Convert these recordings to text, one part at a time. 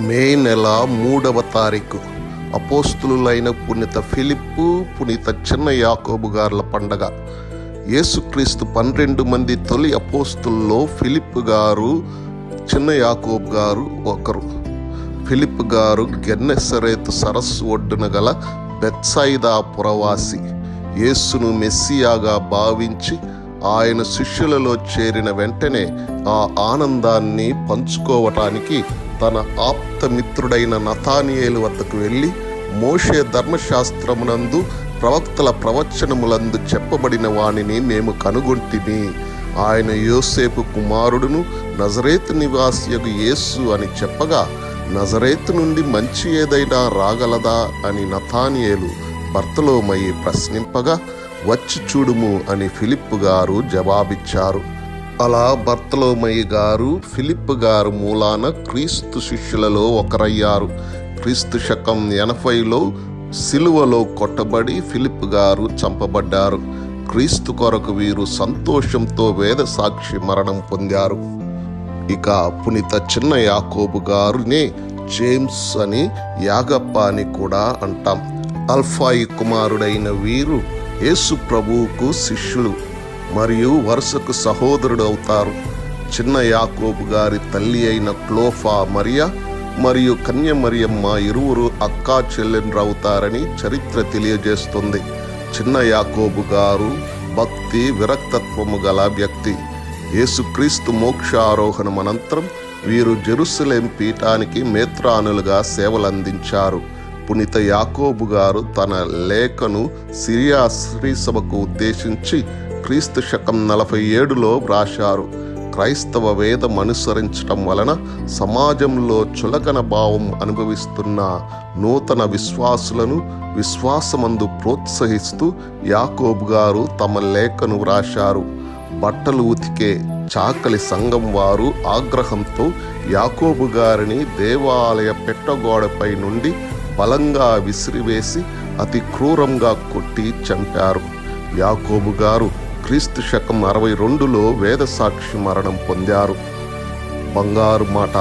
మే నెల మూడవ తారీఖు. అపోస్తులైన పునీత ఫిలిప్పు పునీత చిన్న యాకోబు గారుల పండగ. యేసుక్రీస్తు పన్నెండు మంది తొలి అపోస్తుల్లో ఫిలిప్ గారు చిన్న యాకోబు గారు ఒకరు. ఫిలిప్ గారు గెన్నెసరేతు సరస్సు ఒడ్డున గల బెత్సైదా పురవాసి. యేసును మెస్సియాగా భావించి ఆయన శిష్యులలో చేరిన వెంటనే ఆ ఆనందాన్ని పంచుకోవటానికి తన ఆప్తమిత్రుడైన నథానియేలు నతానియేలు వద్దకు వెళ్ళి మోషే ధర్మశాస్త్రమునందు ప్రవక్తల ప్రవచనములందు చెప్పబడిన వానిని మేము కనుగొంటిమి. ఆయన యోసేపు కుమారుడును నజరేత్ నివాసియగు యేసు అని చెప్పగా నజరేత్ నుండి మంచి ఏదైనా రాగలదా అని నథానియేలు భర్తలోమయ్యి ప్రశ్నింపగా వచ్చి చూడుము అని ఫిలిప్ గారు జవాబిచ్చారు. అలా బర్తలోమయ్య గారు ఫిలిప్ గారు మూలాన క్రీస్తు శిష్యులలో ఒకరయ్యారు. క్రీస్తు శకం ఎనభైలో సిలువలో కొట్టబడి ఫిలిప్ గారు చంపబడ్డారు. క్రీస్తు కొరకు వీరు సంతోషంతో వేద సాక్షి మరణం పొందారు. ఇక పునీత చిన్న యాకోబు గారునే జేమ్స్ అని యాగప్ప అని కూడా అంటాం. అల్ఫాయి కుమారుడైన వీరు యేసు ప్రభువుకు శిష్యులు మరియు వరుసకు సహోదరుడు అవుతారు చిన్న యాకోబు గారి తల్లి అయిన క్లోఫా మరియా మరియు కన్య మరియమ్మ ఇరువురు అక్కా చెల్లెండ్రవుతారని చరిత్ర తెలియజేస్తుంది. చిన్న యాకోబు గారు భక్తి విరక్తత్వము గల వ్యక్తి. యేసుక్రీస్తు మోక్ష ఆరోహణం అనంతరం వీరు జెరుసలేం పీఠానికి మేత్రానులుగా సేవలందించారు. పునీత యాకోబు గారు తన లేఖను సిరియా శ్రీసభకు ఉద్దేశించి క్రీస్తు శకం నలభై ఏడులో వ్రాశారు. క్రైస్తవ వేదం అనుసరించటం వలన సమాజంలో చులకన భావం అనుభవిస్తున్న నూతన విశ్వాసులను విశ్వాసమందు ప్రోత్సహిస్తూ యాకోబు గారు తమ లేఖను వ్రాశారు. బట్టలు ఉతికే చాకలి సంఘం వారు ఆగ్రహంతో యాకోబు గారిని దేవాలయ పెట్టగోడపై నుండి బలంగా విసిరివేసి అతి క్రూరంగా కొట్టి చంపారు. యాకోబు గారు క్రీస్తు శకం అరవై రెండులో వేద సాక్షి మరణం పొందారు. బంగారు మాట.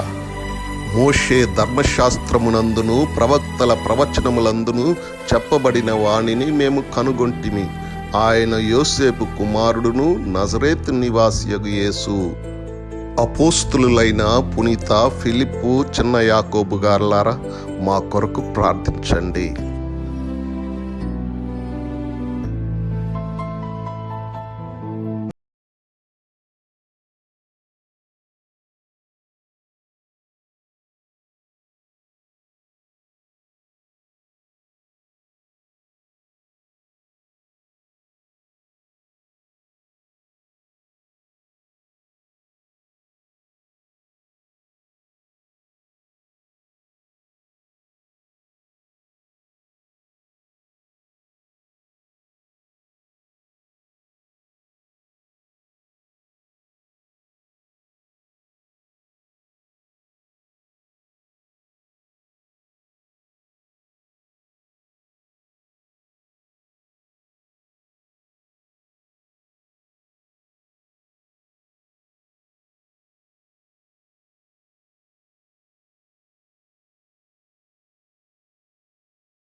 మోషే ధర్మశాస్త్రమునందును ప్రవక్తల ప్రవచనములందును చెప్పబడిన వాణిని మేము కనుగొంటిమి. ఆయన యోసేపు కుమారుడును నజరేత్ నివాసియగు యేసు. అపోస్తులైన పునీత ఫిలిప్పు చిన్న యాకోబు గారులారా మా కొరకు ప్రార్థించండి.